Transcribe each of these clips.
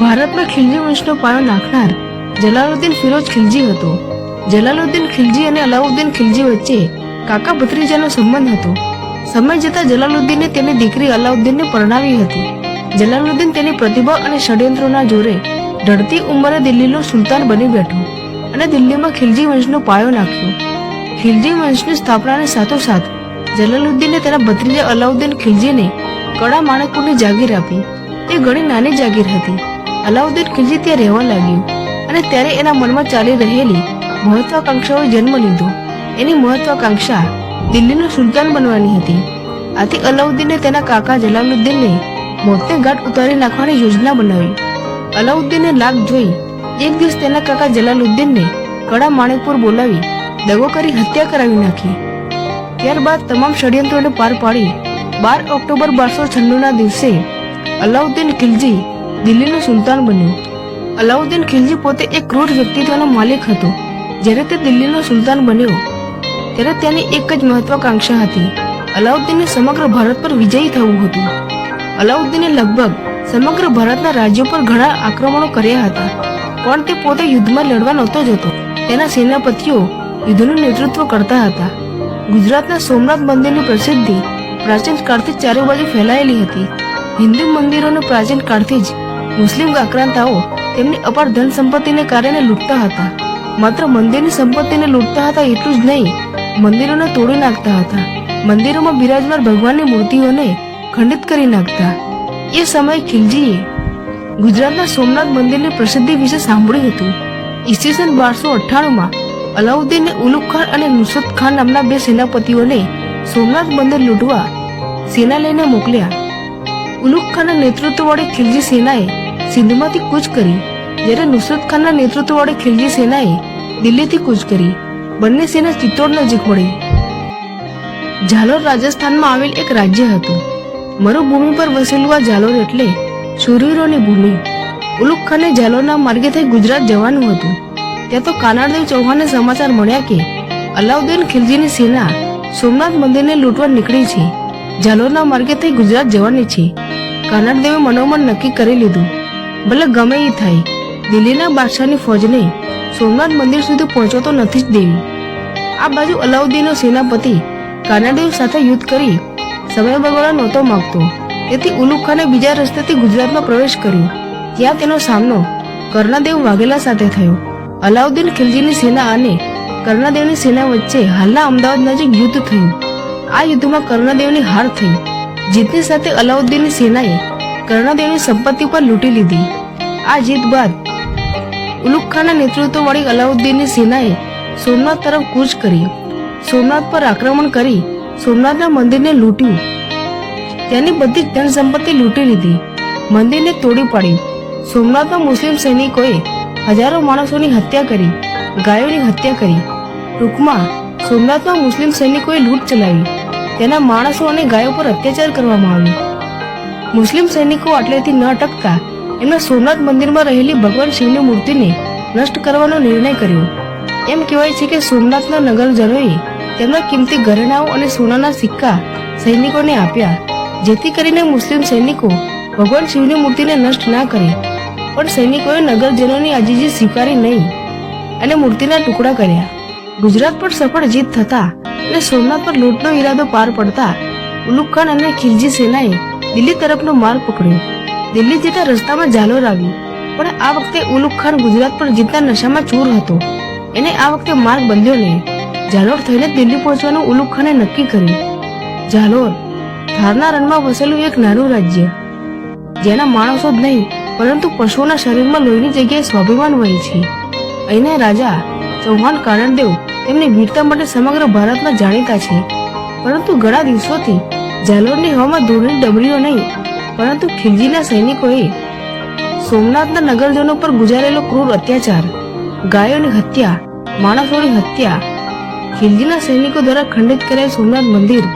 ભારતમાં ખિલજી વંશનો પાયો નાખનાર જલાલુદ્દીન ફિરોજ ખિલજી હતો. જલાલુદ્દીન ખિલજી અને અલાઉદ્દીન ખિલજી વચ્ચે કાકા ભત્રીજાનો સંબંધ હતો. સમય જતાં જલાલુદ્દીને તેની દીકરી અલાઉદ્દીનને પરણાવી હતી. જલાલુદ્દીન તેની પ્રતિભા અને ષડયંત્રોના જોરે ઢળતી ઉંમરે દિલ્હીનો સુલતાન બની બેઠો અને દિલ્હીમાં ખિલજી વંશનો પાયો નાખ્યો. ખિલજી વંશની સ્થાપનાની સાથોસાથ જલાલુદ્દીને તેના ભત્રીજા અલાઉદ્દીન ખિલજીને કડા માણેકપુરની જાગીર આપી. તે ઘણી નાની જાગીર હતી. અલાઉદ્દીન ખિલજી ત્યાં રહેવા લાગ્યું અને ત્યારે એના મનમાં ચાલી રહેલી મહત્વાકાંક્ષાઓએ જન્મ લીધો. એની મહત્વાકાંક્ષા દિલ્હીનો સુલતાન બનવાની હતી. આથી અલાઉદ્દીને તેના કાકા જલાલુદ્દીનને મોતને ઘાટ ઉતારી નાખવાની યોજના બનાવી. અલાઉદ્દીનને લાગ જોઈ એક દિવસ તેના કાકા જલાલુદ્દીનને કડા માણેકપુર બોલાવી દગો કરી હત્યા કરાવી નાખી. ત્યારબાદ તમામ ષડયંત્રોને પાર પાડી બાર ઓક્ટોબર બારસો છન્નુના દિવસે અલાઉદ્દીન ખિલજી દિલ્હીનો સુલતાન બન્યો. અલાઉદ્દીન ખિલજી પોતે એક ક્રૂર વ્યક્તિત્વનો માલિક હતો. જ્યારે તે દિલ્હીનો સુલતાન બન્યો, ત્યારે તેની એક જ મહત્વાકાંક્ષા હતી. અલાઉદ્દીનને સમગ્ર ભારત પર વિજયી થવું હતું. અલાઉદ્દીને લગભગ સમગ્ર ભારતના રાજ્યો પર ઘણા આક્રમણો કર્યા હતા. પણ તે પોતે યુદ્ધમાં લડવા નહોતો જતો. તેના સેનાપતિઓ યુદ્ધનું નેતૃત્વ કરતા હતા. ગુજરાતના સોમનાથ મંદિરની પ્રસિદ્ધિ પ્રાચીન કાળથી ચારે બાજુ ફેલાયેલી હતી. હિન્દુ મંદિરોનું પ્રાચીન કાળથી જ મુસ્લિમ આક્રાંતાઓ તેમની અપાર ધન સંપત્તિને કારણે લૂંટતા હતા. માત્ર મંદિરની સંપત્તિને લૂંટતા હતા એટલું જ નહીં, મંદિરોને તોડી નાખતા હતા. મંદિરોમાં બિરાજમાન ભગવાનની મૂર્તિઓને ખંડિત કરી નાખતા. એ સમયે ખિલજીએ ગુજરાતના સોમનાથ મંદિરની પ્રસિદ્ધિ વિશે સાંભળ્યું હતું. ઈસવીસન બારસો અઠ્ઠાણુંમાં અલાઉદ્દીને ઉલુક ખાન અને નુસરત ખાન નામના બે સેનાપતિઓને સોમનાથ મંદિર લૂંટવા સેના લઈને મોકલ્યા. ઉલુક ખાનના નેતૃત્વવાળી ખિલજી સેનાએ સિંધમાંથી કૂચ કરી, જ્યારે નુસરત ખાનના નેતૃત્વવાળી ખિલજી સેનાએ દિલ્હીથી કૂચ કરી, બંને સેના ચિત્તોડ નજીક વળી. ઝાલોર રાજસ્થાનમાં આવેલ એક રાજ્ય હતું. મરુભૂમિ પર વસેલું આ ઝાલોર એટલે શૂરવીરોની ભૂમિ. ઉલુગ ખાને ઝાલોરના માર્ગે થઈ ગુજરાત જવાનું હતું. ત્યાં તો કાનાડદેવ ચૌહાણને સમાચાર મળ્યા કે, અલાઉદ્દીન ખિલજીની સેના સોમનાથ મંદિરને લૂંટવા નીકળી છે. ઝાલોરના માર્ગે થઈ ગુજરાત જવાની છે. કાનાડદેવે મનોમન નક્કી કરી લીધું. ભલે ગમે એ થાય દિલ્હીના બાદશાહની ફોજને સોમનાથ મંદિર સુધી પહોંચતો નથી જ દેવી. આ બાજુ અલાઉદ્દીનનો સેનાપતિ કાનાદેવ સાથે યુદ્ધ કરી સમય બગાડવા નહોતો માગતો. તેથી ઉલુગ ખાને બીજા રસ્તેથી ગુજરાતમાં પ્રવેશ કર્યો. ત્યાં તેનો સામનો કર્ણદેવ વાઘેલા સાથે થયો. અલાઉદ્દીન ખિલજીની સેના અને કર્ણદેવની સેના વચ્ચે હાલના અમદાવાદ નજીક યુદ્ધ થયું. આ યુદ્ધમાં કર્ણદેવની હાર થઈ. જીતની સાથે અલાઉદ્દીનની સેનાએ કર્ણદેવની સંપત્તિ પર લૂંટી લીધી. આ જીત બાદ ઉલુગ ખાનના નેતૃત્વવાળી અલાઉદ્દીનની સેનાએ સોમનાથ તરફ કૂચ કરી, સોમનાથ પર આક્રમણ કરી, સોમનાથના મંદિરને લૂંટ્યું. તેની બધી જ ધન સંપત્તિ લૂંટી લીધી. મંદિરને તોડી પાડ્યું સોમનાથમાં મુસ્લિમ સૈનિકોએ હજારો માણસોની હત્યા કરી, ગાયોની હત્યા કરી. ટૂંકમાં સોમનાથમાં મુસ્લિમ સૈનિકોએ લૂંટ ચલાવી. તેના માણસો અને ગાયો પર અત્યાચાર કરવામાં આવ્યો. મુસ્લિમ સૈનિકો આટલેથી ન અટકતા એમના સોમનાથ મંદિરમાં રહેલી ભગવાન શિવની મૂર્તિને નષ્ટ કરવાનો નિર્ણય કર્યો. એમ કહેવાય છે કે સોમનાથના નગરજનોએ તેમના કિંમતી ઘરેણાઓ અને સોનાના સિક્કા સૈનિકોને આપ્યા. જેથી કરીને મુસ્લિમ સૈનિકો ભગવાન શિવની મૂર્તિને નષ્ટ ના કરે. પણ સૈનિકોએ નગરજનોની આજીજી સ્વીકારી નહીં અને મૂર્તિના ટુકડા કર્યા. ગુજરાત પર સફળ જીત થતા અને સોમનાથ પર લૂંટનો ઈરાદો પાર પડતા ઉલુગ ખાન અને ખિલજી સેનાએ દિલ્હી તરફનો માર્ગ પકડ્યો. દિલ્હી જતા રસ્તામાં ઝાલોર આવ્યું. પણ આ વખતે ઉલુક ખાન ગુજરાત પર જીતના નશામાં ચૂર હતો. એને આ વખતે માર્ગ બદલ્યો નહીં. ઝાલોર થઈને દિલ્હી પહોંચવાનું ઉલુક ખાને નક્કી કર્યું. ઝાલોર, થારના રણમાં વસેલું એક નાનું રાજ્ય. જેના માણસો જ નહીં, પરંતુ પશુઓના શરીરમાં લોહીની જગ્યાએ સ્વાભિમાન વહે છે. અહીંના રાજા ચૌહાણ કાનડદેવ તેમની વીરતા માટે સમગ્ર ભારતમાં જાણીતા છે. પરંતુ ઘણા દિવસોથી ઝાલોરની હવામાં ધૂળની ડમરીઓ નહીં, પરંતુ ખિલજીના સૈનિકોએ સોમનાથના નગરજનો પર ગુજારેલો ક્રૂર અત્યાચાર, ગાયોની હત્યા, માણસોની હત્યા, ખિલજીના સૈનિકો દ્વારા ખંડિત કરેલ સોમનાથ મંદિર,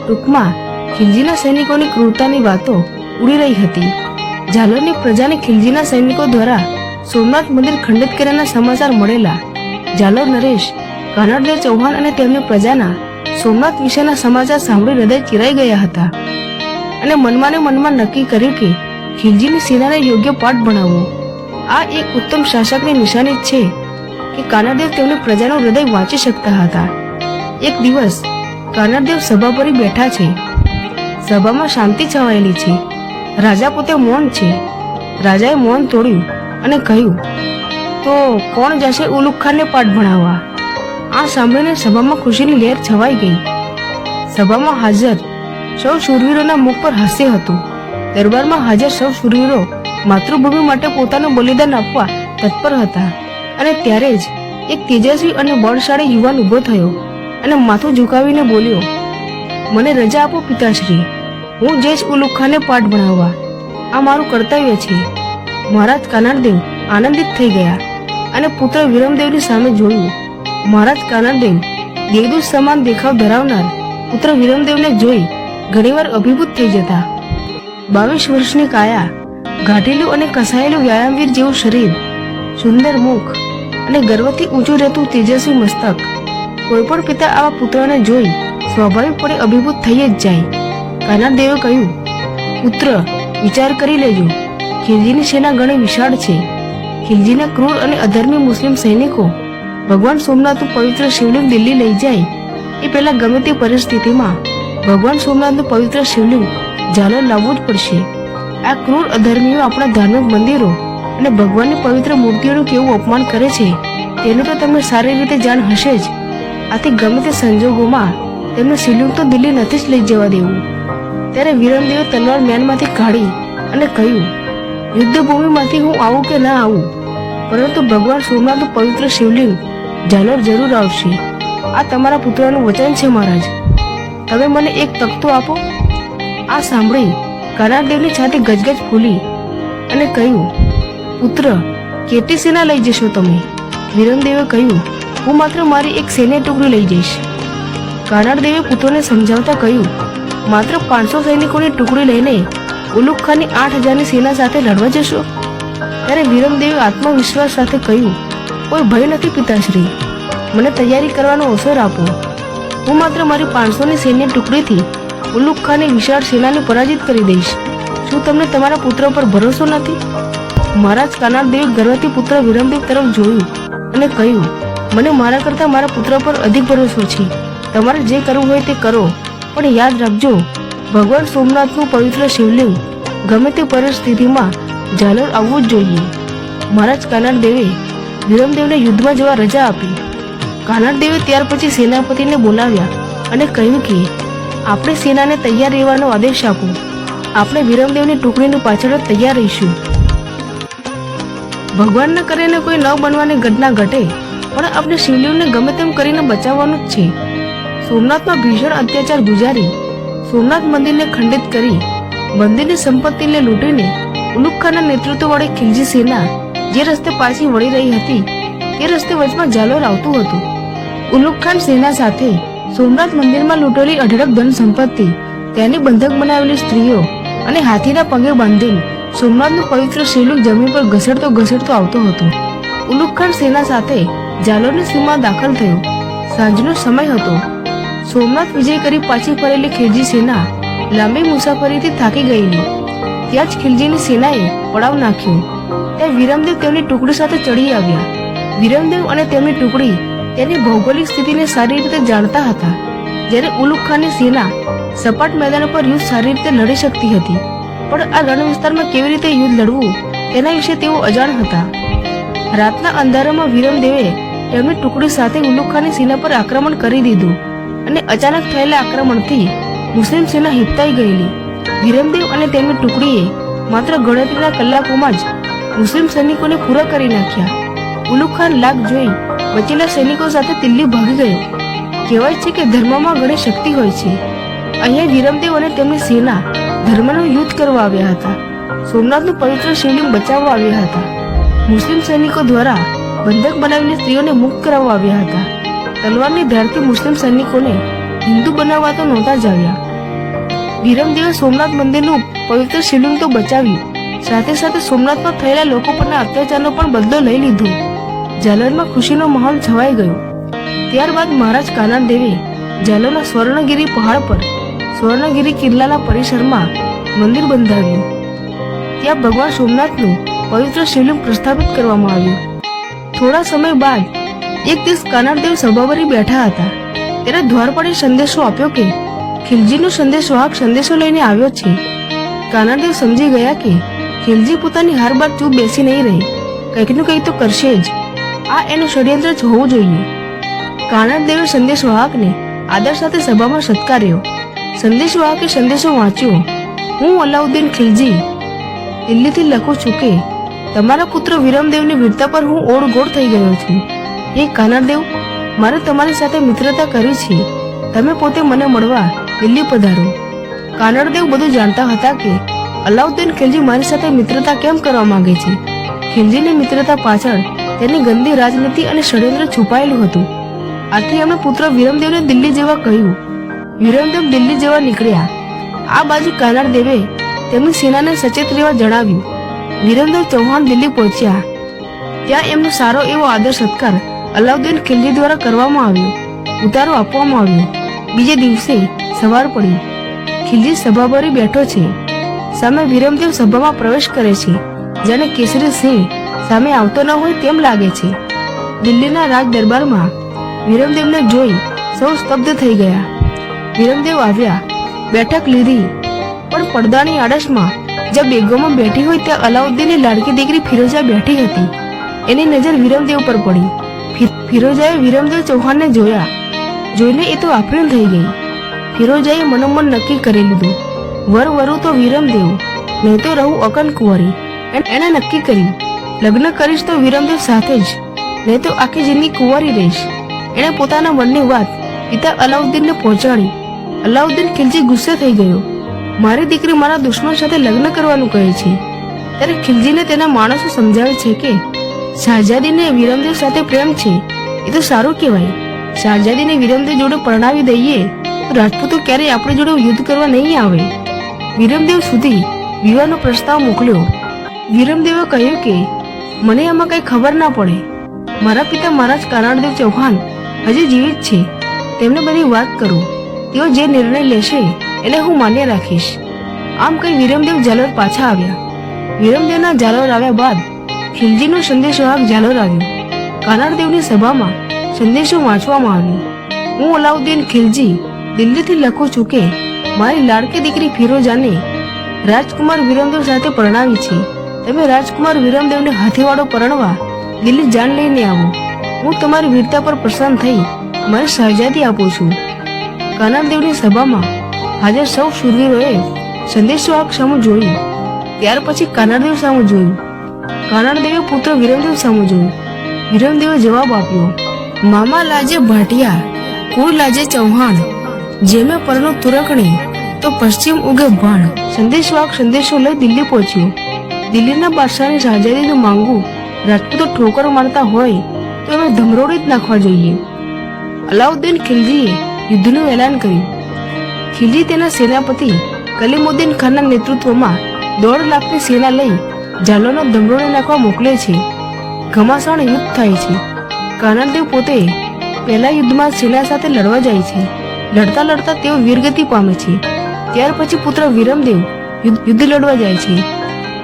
ટૂંકમાં ખિલજીના સૈનિકોની ક્રૂરતાની વાતો ઉડી રહી હતી. ઝાલોરની પ્રજાને ખિલજીના સૈનિકો દ્વારા સોમનાથ મંદિર ખંડિત કર્યાના સમાચાર મળેલા ઝાલોર નરેશ કાનડદેવ ચૌહાણ અને તેમની પ્રજાના સોમનાથ વિશેના સમાચાર સાંભળી હૃદય ચિરાઈ ગયા હતા. અને મનમાં ને મનમાં નક્કી કર્યું કે ખિલજીની સેનાને યોગ્ય પાઠ ભણાવવો આ એક ઉત્તમ શાસકની નિશાની છે કે કાનાદેવ તેમની પ્રજાનું હૃદય વાંચી શકતા હતા. એક દિવસ કાનાદેવ સભા પર બેઠા છે. સભામાં શાંતિ છવાયેલી છે. રાજા પોતે મૌન છે. રાજાએ મૌન તોડ્યું અને કહ્યું, તો કોણ જશે ઉલુગ ખાનને પાઠ ભણાવવા? આ સાંભળીને સભામાં ખુશીની લહેર છવાઈ ગઈ. સભામાં હાજર સૌ શૂરવીરોના મુખ પર હાસ્ય હતું. દરબારમાં હાજર સૌ શૂરવીરો માતૃભૂમિ માટે પોતાનું બલિદાન આપવા તત્પર હતા અને ત્યારે જ એક તેજસ્વી અને બળશાળી યુવાન ઊભો થયો અને માથું ઝુકાવીને બોલ્યો, મને રજા આપો પિતાશ્રી. હું જઈશ ઉલુખાને પાઠ ભણાવવા. આ મારું કર્તવ્ય છે. મહારાજ કાનાડદેવ આનંદિત થઈ ગયા અને પુત્ર વિરમદેવની સામે જોયું. મહારાજ કાનાડદેવ દેવદૂત સમાન દેખાવ ધરાવનાર પુત્ર વિરમદેવને જોઈ ઘણીવાર અભિભૂત થઈ જતા. બાવીસ વર્ષની કાયા ઘાટેલું અને કસાયેલું વ્યાયામવીર જેવું શરીર, સુંદર મુખ અને ગર્વથી ઊંચું રહેતું તેજસ્વી મસ્તક. કોઈ પણ પિતા આવા પુત્રને જોઈ સ્વાભાવિકપણે અભિભૂત થઈ જ જાય. કાનાદેવે કહ્યું, પુત્ર, વિચાર કરી લેજો. ખિલજીની સેના ઘણી વિશાળ છે. ખિલજીના ક્રૂર અને અધર્મી મુસ્લિમ સૈનિકો ભગવાન સોમનાથનું પવિત્ર શિવલિંગ દિલ્હી લઈ જાય, એ પહેલા ગમે તે પરિસ્થિતિમાં ભગવાન સોમનાથનું પવિત્ર શિવલિંગ ઝાલર લાવવું જ પડશે. આ ક્રૂર અધર્મીઓ આપણા ધાર્મિક મંદિરો અને ભગવાનની પવિત્ર મૂર્તિઓનું કેવું અપમાન કરે છે, તેનું તો તમને સારી રીતે જાણ હશે જ. આથી ગમે તે સંજોગોમાં તેમને શિવલિંગ તો દિલ્હી નથી જ લઈ જવા દેવું. ત્યારે વિરમદેવે તલવાર મેનમાંથી કાઢી અને કહ્યું, યુદ્ધભૂમિમાંથી હું આવું કે ના આવું? પરંતુ ભગવાન સોમનાથનું પવિત્ર શિવલિંગ ઝાલોર જરૂર આવશે. આ તમારા પુત્રનું વચન છે, મહારાજ. તમે મને એક તખતો આપો. આ સાંભળી કરારદેવની છાતી ગજગજ ફૂલી અને કહ્યું, પુત્ર કેટલી સેના લઈ જશો તમે. વિરમદેવે કહ્યું, હું માત્ર મારી એક સૈન્ય ટુકડી લઈ જઈશ. કાનાડદેવે પુત્રોને સમજાવતા કહ્યું, માત્ર પાંચસો સૈનિકોની ટુકડી લઈને ઉલુખ ખાનની આઠ હજારની સેના સાથે લડવા જશો? ત્યારે વિરમદેવે આત્મવિશ્વાસ સાથે કહ્યું કોઈ ભય નથી પિતાશ્રી. મને તૈયારી કરવાનો અવસર આપો. હું માત્ર મારી પાંચસોની સૈન્ય ટુકડીથી ઉલુગ ખાનની વિશાળ સેનાને પરાજિત કરી દઈશ. શું તમને તમારા પુત્ર પર ભરોસો નથી? મહારાજ દેવી ગર્વથી પુત્ર વિરમદેવ તરફ જોયું અને કહ્યું, મને મારા કરતાં મારા પુત્ર પર અધિક ભરોસો છે. તમારે જે કરવું હોય તે કરો. પણ યાદ રાખજો, ભગવાન સોમનાથનું પવિત્ર શિવલિંગ ગમે તે પરિસ્થિતિમાં ઝાલોર આવવું જ જોઈએ. મહારાજ કાનાડદેવે વિરમદેવને યુદ્ધમાં જવા રજા આપી. કાનડદેવે ત્યાર પછી સેનાપતિને બોલાવ્યા અને કહ્યું કે, આપણે સેનાને તૈયાર રહેવાનો આદેશ આપો. આપણે વિરમદેવની ટુકડીનું પાછળ તૈયાર રહીશું. ભગવાનને કરીને કોઈ ન બનવાની ઘટના ઘટે, પણ આપણે શિવલિંગને ગમે તેમ કરીને બચાવવાનું જ છે. સોમનાથમાં ભીષણ અત્યાચાર ગુજારી, સોમનાથ મંદિરને ખંડિત કરી, મંદિરની સંપત્તિને લૂંટીને ઉલુખાના નેતૃત્વ નેતૃત્વવાળી ખિલજી સેના જે રસ્તે પાછી વળી રહી હતી, તે રસ્તે વચમાં ઝાલોર આવતું હતું. ઉલુકખાન સેના સાથે સોમનાથ મંદિરમાં લૂંટેલી અઢળક ધન સંપત્તિ, તેની બંધક બનાવેલી સ્ત્રીઓ અને હાથીના પગે બાંધેલ સોમનાથનું પવિત્ર શિવલિંગ જમીન પર ઘસડતો ઘસડતો આવતો હતો. ઉલુકખાન સેના સાથે જાલોરની સીમા દાખલ થયો. સાંજનો સમય હતો. સોમનાથ વિજય કરી પાછી ફરેલી ખિલજી સેના લાંબી મુસાફરીથી થાકી ગયેલી. ત્યાં જ ખિલજીની સેનાએ પડાવ નાખ્યો. ત્યાં વિરમદેવ તેમની ટુકડી સાથે ચડી આવ્યા. વિરમદેવ અને તેમની ટુકડી તેની ભૌગોલિક સ્થિતિને સારી રીતે જાણતા હતા. જ્યારે ઉલુખાની સેના સપાટ મેદાન પર યુદ્ધ સારી રીતે લડી શકતી હતી. પણ આ રણ વિસ્તારમાં કેવી રીતે યુદ્ધ લડવું તેના વિશે તેઓ અજાણ હતા. રાતના અંધારામાં વિરમદેવે તેમની ટુકડી સાથે ઉલુખાની સેના પર આક્રમણ કરી દીધું અને અચાનક થયેલા આક્રમણથી મુસ્લિમ સેના હિપતાઈ ગયેલી. વિરમદેવ અને તેમની ટુકડીએ માત્ર ગણતરીના કલાકોમાં જ મુસ્લિમ સૈનિકોને પૂરા કરી નાખ્યા. ઉલુગ ખાન લાગ જોઈ બચેલા સૈનિકો સાથે દિલ્હી ભાગી ગયો. કહેવાય છે કે ધર્મમાં ઘણી શક્તિ હોય છે. અહીંયા વિરમદેવ અને તેમની સેના ધર્મનું યુદ્ધ કરવા આવ્યા હતા. સોમનાથનું પવિત્ર શિવલિંગ બચાવવા આવ્યા હતા. મુસ્લિમ સૈનિકો દ્વારા બંધક બનાવીને સ્ત્રીઓને મુક્ત કરાવવા આવ્યા હતા. તલવારની ધારથી મુસ્લિમ સૈનિકોને હિન્દુ બનાવવા તો નહોતા જ આવ્યા. વિરમદેવે સોમનાથ મંદિરનું પવિત્ર શિવલિંગ તો બચાવ્યું. સાથે સાથે સોમનાથમાં થયેલા લોકો પરના અત્યાચારનો પણ બદલો લઈ લીધો. જાલરમાં ખુશીનો માહોલ છવાઈ ગયો. ત્યારબાદ મહારાજ કાનાડ દેવે જાલોરના સ્વર્ણગીરી પહાડ પર, સ્વર્ણગીરી કિલ્લાના પરિસરમાં મંદિર બંધાવ્યું. ત્યાં ભગવાન સોમનાથનું પવિત્ર શિવલિંગ પ્રસ્થાપિત કરવામાં આવ્યું. થોડા સમય બાદ એક દિવસ કાનાદેવ સભાવરી બેઠા હતા. ત્યારે દ્વારપાળે સંદેશો આપ્યો કે, ખિલજીનો સંદેશવાહક સંદેશો લઈને આવ્યો છે. કાનાદેવ સમજી ગયા કે ખિલજી પોતાની હાર બાદ ચૂપ બેસી નહીં રહી. કંઈકનું કંઈક તો કરશે જ. આ એનું ષડયંત્ર જ હોવું જોઈએ. કાનાડદેવે સંદેશવાહકને આદર સાથે સભામાં સત્કાર્યો. સંદેશવાહકે સંદેશો વાંચ્યો. હું અલાઉદ્દીન ખિલજી, દિલ્હીથી લખું છું કે, તમારા પુત્ર વિરમદેવની વીરતા પર હું ઓળગોળ થઈ ગયો છું. હે કાનાડદેવ મારે તમારી સાથે મિત્રતા કરી છે. તમે પોતે મને મળવા દિલ્હી પધારો. કાનડદેવ બધું જાણતા હતા કે અલાઉદ્દીન ખિલજી મારી સાથે મિત્રતા કેમ કરવા માંગે છે? ખિલજીની મિત્રતા પાછળ તેની ગંદી રાજનીતિ અને ષડયંત્ર છુપાયેલું હતું. આથી એમણે પુત્ર વિરમદેવને દિલ્હી જેવા કહ્યું, વિરમદેવ દિલ્હી જેવા નીકળ્યા. આ બાજુ કાનાડદેવે તેમની સેનાને સચેત રહેવા જણાવ્યું, વિરમદેવ ચૌહાણ દિલ્હી પહોંચ્યા. ત્યાં એમનો સારો એવો આદર સત્કાર અલાઉદ્દીન ખિલજી દ્વારા કરવામાં આવ્યો. ઉતારો આપવામાં આવ્યો. બીજે દિવસે સવાર પડી. ખિલજી સભાભરી બેઠો છે. સામે વિરમદેવ સભામાં પ્રવેશ કરે છે. જાણે કેસરી સિંહ સામે આવતો ન હોય તેમ લાગે છે. દિલ્હીના રાજ દરબારમાં વિરમદેવને જોઈ સૌ સ્તબ્ધ થઈ ગયા. વિરમદેવ આવ્યા. બેઠક લીધી. પણ પડદાની આડશમાં જ્યાં બેગોમાં બેઠી હોય ત્યાં અલાઉદ્દીનની લાડકી દીકરી ફિરોજા બેઠી હતી. એની નજર વિરમદેવ પર પડી. ફિરોજાએ વિરમદેવ ચૌહાણને જોયા. જોઈને એ તો આફરીન થઈ ગઈ. ફિરોજાએ મનોમન નક્કી કરી લીધું. વર વરુ તો વિરમદેવ નહીં તો રહું અકલ કુંવરી. એણે નક્કી કર્યું, લગ્ન કરીશ તો વિરમદેવ સાથે જ, નહીં તો આખી જિંદગી કુંવરી રહીશ. એણે પોતાના મનની વાત પિતા અલાઉદ્દીનને પહોંચાડી. અલાઉદ્દીન ખિલજી ગુસ્સે થઈ ગયો. મારી દીકરી મારા દુશ્મન સાથે લગ્ન કરવાનું કહે છે. ત્યારે ખિલજીને તેના માણસો સમજાવે છે કે, શાહજાદીને વિરમદેવ સાથે પ્રેમ છે, એ તો સારું કહેવાય. શાહજાદીને વિરમદેવ જોડે પરણાવી દઈએ, તો રાજપૂતો ક્યારેય આપણી જોડે યુદ્ધ કરવા નહીં આવે. વિરમદેવ સુધી વિવાહનો પ્રસ્તાવ મોકલ્યો. વિરમદેવે કહ્યું કે, મને આમાં કઈ ખબર ના પડે. મારા પિતા મહારાજ કારણદેવ ચૌહાણ હજી જીવિત છે. તેમને બધી વાત કરું. તેઓ જે નિર્ણય લેશે એને હું માન્ય રાખીશ. આમ કઈ વિરમદેવ જાલોર પાછા આવ્યા. વિરમદેવના જાલોર આવ્યા બાદ ખિલજીનો સંદેશવાહક જાલોર આવ્યો. કાનાડદેવની સભામાં સંદેશો વાંચવામાં આવ્યો. હું અલાઉદ્દીન ખિલજી દિલ્હીથી લખું છું કે મારી લાડકી દીકરી ફિરોજાને રાજકુમાર વિરમદેવ સાથે પરણાવી છે. તમે રાજકુમાર વિરમદેવને હાથીવાળો પરણવા દિલ્હી જાન લઈને આવો. હું તમારી વીરતા પર પ્રસન્ન થઈ મારી સહજાદી આપું છું. કાનાદેવની સભામાં હાજર સૌ શૂરવીરોએ સંદેશવાહક સામે જોયું ત્યાર પછી કાનાદેવ સામું જોયું. કાનાદેવે પુત્ર વિરમદેવ સામું જોયું. વિરમદેવે જવાબ આપ્યો, મામા લાજે ભાટિયા કુળ લાજે ચૌહાણ જેમે પરનો તુરકણી, તો પશ્ચિમ ઉગે ભાણ સંદેશવાહક સંદેશો લઈ દિલ્હી પહોંચ્યો. દિલ્હીના બાદશાહની શાહજાદીનું માંગવું રાજપૂતો ઠોકર મારતા હોય, તો એમાં ધમરોડી જ નાખવા જોઈએ. અલાઉદ્દીન ખિલજીએ યુદ્ધનું એલાન કર્યું. ખિલજી તેના સેનાપતિ કલીમુદ્દીન ખાનના નેતૃત્વમાં દોઢ લાખની સેના લઈ જાલોનો ધમરોડી નાખવા મોકલે છે. ઘમાસાણ યુદ્ધ થાય છે. કાનાદેવ પોતે પહેલા યુદ્ધમાં સેના સાથે લડવા જાય છે. લડતા લડતા તેઓ વીરગતિ પામે છે. ત્યાર પછી પુત્ર વિરમદેવ યુદ્ધ લડવા જાય છે.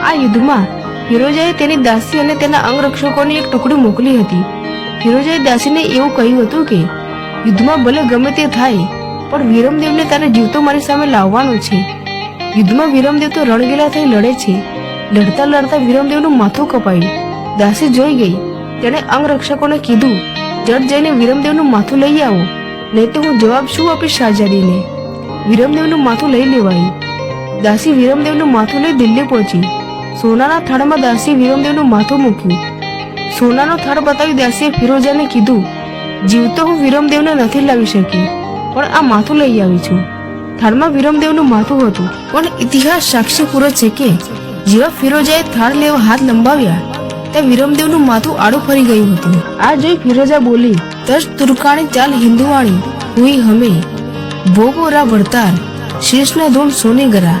આ યુદ્ધમાં ફિરોજાએ તેની દાસી અને તેના અંગરક્ષકોની એક ટુકડી મોકલી હતી. ફિરોજાએ દાસીને એવું કહ્યું હતું કે, યુદ્ધમાં ભલે ગમે તે થાય, પણ વિરમદેવને તારે જીવતો મારી સામે લાવવાનો છે. યુદ્ધમાં વિરમદેવ તો રણગીલા થઈ લડે છે. લડતા લડતા વિરમદેવનું માથું કપાયું. દાસી જોઈ ગઈ. તેણે અંગરક્ષકોને કીધું, જડ જઈને વિરમદેવનું માથું લઈ આવો. નહીં તો હું જવાબ શું આપીશ શાહજાદીને વિરમદેવનું માથું લઈ લેવાયું. દાસી વિરમદેવનું માથું લઈ દિલ્હી પહોંચી. સોનાના થાળમાં દાસી વિરમદેવનું માથું મૂક્યું. સોનાનો થાળ બતાવી દાસીએ ફિરોજાને કીધું જીવતો હું વિરમદેવને નથી લાવી શકી, પણ આ માથું લઈ આવી છું. થાળમાં વિરમદેવનું માથું હતું, પણ ઇતિહાસ સાક્ષી પૂરો છે કે, જેવા ફિરોજાએ થાળ લેવા હાથ લંબાવ્યા, ત્યાં વિરમદેવનું માથું આડું ફરી ગયું હતું. આ જોઈ ફિરોજા બોલી તજ તુર્કાણી ચાલ હિન્દુવાણી હુઈ હમે, ભોગોરા ભડતાર શીર્ષના ધૂળ સોને ગરા.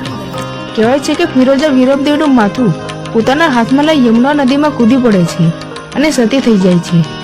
કહેવાય છે કે ફિરોજા વિરમદેવનું માથું પોતાના હાથમાં લઈ યમુના નદીમાં કૂદી પડે છે અને સતી થઈ જાય છે.